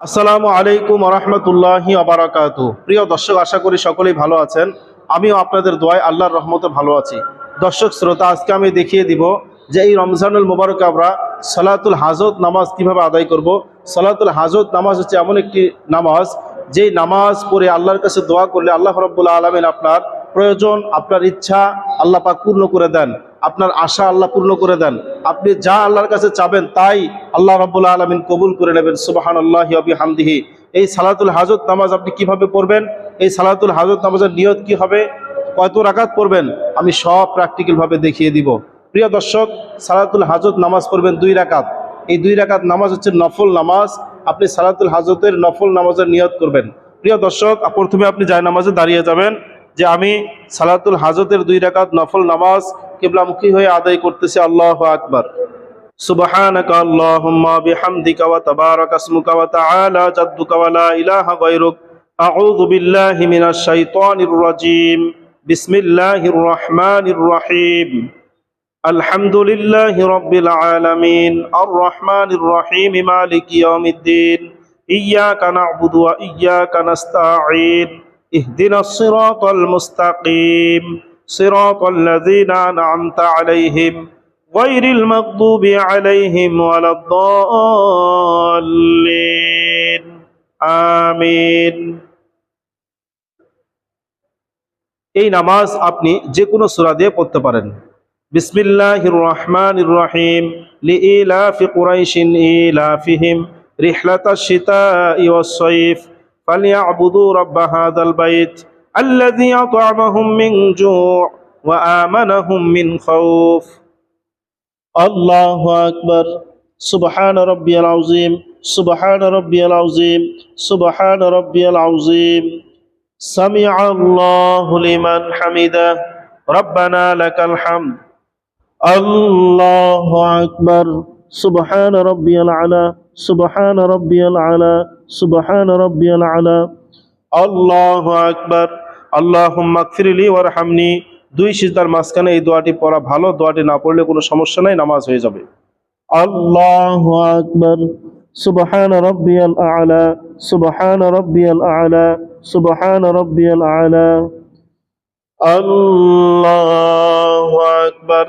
আসসালামু আলাইকুম রহমতুল্লাহি আবরাকাতু প্রিয় দর্শক, আশা করি সকলেই ভালো আছেন। আমিও আপনাদের দোয়ায় আল্লাহর রহমতে ভালো আছি। দর্শক, শ্রোতা, আজকে আমি দেখিয়ে দিব যে এই রমজানুল মোবারকে আমরা সালাতুল হাজত নামাজ কীভাবে আদায় করব। সালাতুল হাজত নামাজ হচ্ছে এমন একটি নামাজ, যেই নামাজ পড়ে আল্লাহর কাছে দোয়া করলে আল্লাহ রব্বুল্লা আলমিন আপনার প্রয়োজন, আপনার ইচ্ছা আল্লাহ পাক পূর্ণ করে দেন। আপনার আশা আল্লাহ পূর্ণ করে দেন। আপনি যা আল্লাহর কাছে চাবেন তাই আল্লাহ রব্বুল্লা আলমিন কবুল করে নেবেন। সুবাহান আল্লাহ আবি হামদিহি এই সালাতুল হাজত নামাজ আপনি কীভাবে পড়বেন? এই সালাতুল হাজত নামাজের নিয়ত কি হবে? কত রাকাত পড়বেন? আমি সব প্র্যাকটিক্যাল ভাবে দেখিয়ে দিব। প্রিয় দর্শক, সালাতুল হাজত নামাজ পড়বেন দুই রাকাত। এই দুই রাকাত নামাজ হচ্ছে নফল নামাজ। আপনি সালাতুল হাজতের নফল নামাজের নিয়ত করবেন। প্রিয় দর্শক, প্রথমে আপনি জায় নামাজে দাঁড়িয়ে যাবেন। যে আমি সালাতুল হাজতের দুই রাকাত নফল নামাজ কিবলামুখী হয়ে আদায় করতেছি আল্লাহ আকবার سبحانك اللهم بحمدك وتبارك اسمك وتعالى جدك ولا إله غيرك أعوذ بالله من الشيطان الرجيم بسم الله الرحمن الرحيم الحمد لله رب العالمين الرحمن الرحيم مالك يوم الدين إياك نعبد وإياك نستعين اهدنا الصراط المستقيم صراط الذين أنعمت عليهم غير المغضوب عليهم ولا الضالين آمين এই নামাজ আপনি যে কোনো সূরা দিয়ে পড়তে পারেন বিসমিল্লাহির রহমানির রহিম লিইলাফি কুরাইশিন ইলাফিহিম রিহলাতাশ শিতাই ওয়াস সাইফ فليعبدوا رب هذا البيت الذي أطعمهم من جوع وآمنهم من خوف. الله أكبر. سبحان ربي العظيم. سبحان ربي العظيم. سبحان ربي العظيم. سمع الله لمن حمده. ربنا لك الحمد. الله أكبر. سبحان ربي العلى সুবহান রব্বিয়াল আলা সুবহান রব্বিয়াল আলা। আল্লাহু আকবার। আল্লাহ মাকফিরিলি ওয়ারহামনি দুই সিজদার মাঝখানে এই দোয়াটি পড়া ভালো। দোয়াটি না পড়লে কোনো সমস্যা নাই নামাজ হয়ে যাবে। আল্লাহু আকবার। সুবহান রব্বিয়াল আলা সুবহান রব্বিয়াল আলা সুবহান রব্বিয়াল আলা। আল্লাহু আকবার।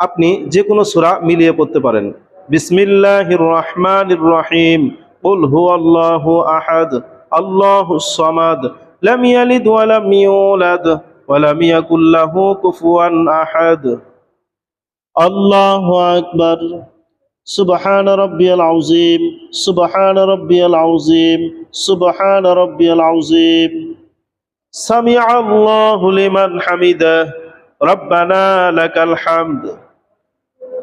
আপনি যে কোনো সূরা মিলিয়ে পড়তে পারেন বিসমিল্লাহির রহমানির রহিম قل هو الله أحد الله الصمد لم يلد ولم يولد ولم يكن له كفوا أحد الله أكبر سبحان ربي العظيم سبحان ربي العظيم سبحان ربي العظيم سمع الله لمن حمده ربنا لك الحمد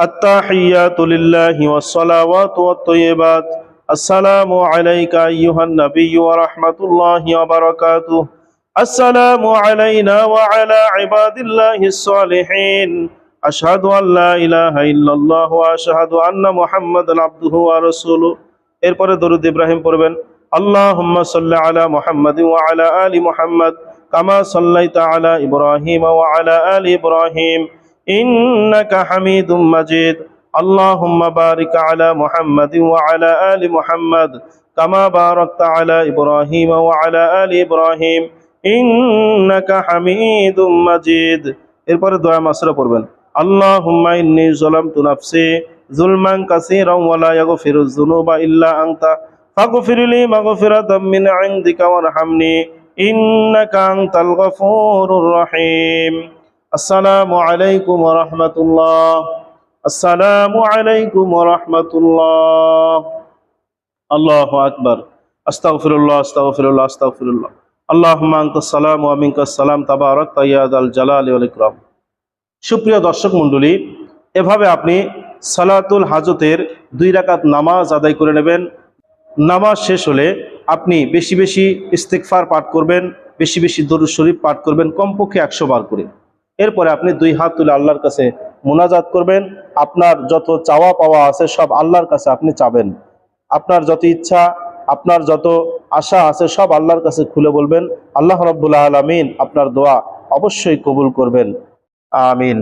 التحيات لله والصلوات والطيبات السلام عليك أيها النبي ورحمة الله وبركاته السلام علينا وعلى عباد الله الصالحين أشهد أن لا إله إلا الله وأشهد أن محمد عبده ورسوله এরপরে দরুদ ইব্রাহিম পড়বেন আল্লাহুম্মা সাল্লি আলা মুহাম্মাদ ওয়া আলা আলি মুহাম্মাদ কামা সাল্লাইতা আলা ইব্রাহিম ওয়া আলা আলি ইব্রাহিম ইন্নাকা হামিদুম মাজিদ اللهم بارك على محمد وعلى آل محمد كما باركت على إبراهيم وعلى آل إبراهيم إنك حميد مجيد এরপরে দোয়া মাসরা পড়বেন আল্লাহুম্মা ইন্নী যালামতু নাফসি যুলমান কাসীরান ওয়া লা ইয়াগফিরুয যুনুবা ইল্লা আনতা ফাগফির লি মাগফিরাতাম মিন ইনদিকা ওয়ারহামনি إنك أنت الغفور الرحيم আসসালামু আলাইকুম রহমতুল্লাহ। আসসালামু আলাইকুম রহমতুল্লাহ। আল্লাহ আকবর। আস্তাগফিরুল্লাহ আস্তাগফিরুল্লাহ আস্তাগফিরুল্লাহ। আল্লাহুম্মা আনতাস সালাম ওয়া মিনকাস সালাম তাবারাকতা ইয়া যাল জালালি ওয়াল ইকরাম। সুপ্রিয় দর্শক মণ্ডলী, এভাবে আপনি সালাতুল হাজতের দুই রাকাত নামাজ আদায় করে নেবেন। নামাজ শেষ হলে আপনি বেশি বেশি ইস্তেকফার পাঠ করবেন, বেশি বেশি দরুদ শরীফ পাঠ করবেন, কমপক্ষে একশো বার করে। এরপরে আপনি দুই হাত তুলে আল্লাহর কাছে মোনাজাত করবেন। আপনার যত চাওয়া পাওয়া আছে সব আল্লাহর কাছে আপনি চাবেন। আপনার যত ইচ্ছা, আপনার যত আশা আছে সব আল্লাহর কাছে খুলে বলবেন। আল্লাহ রব্বুল্লাহ আলমিন আপনার দোয়া অবশ্যই কবুল করবেন। আমিন।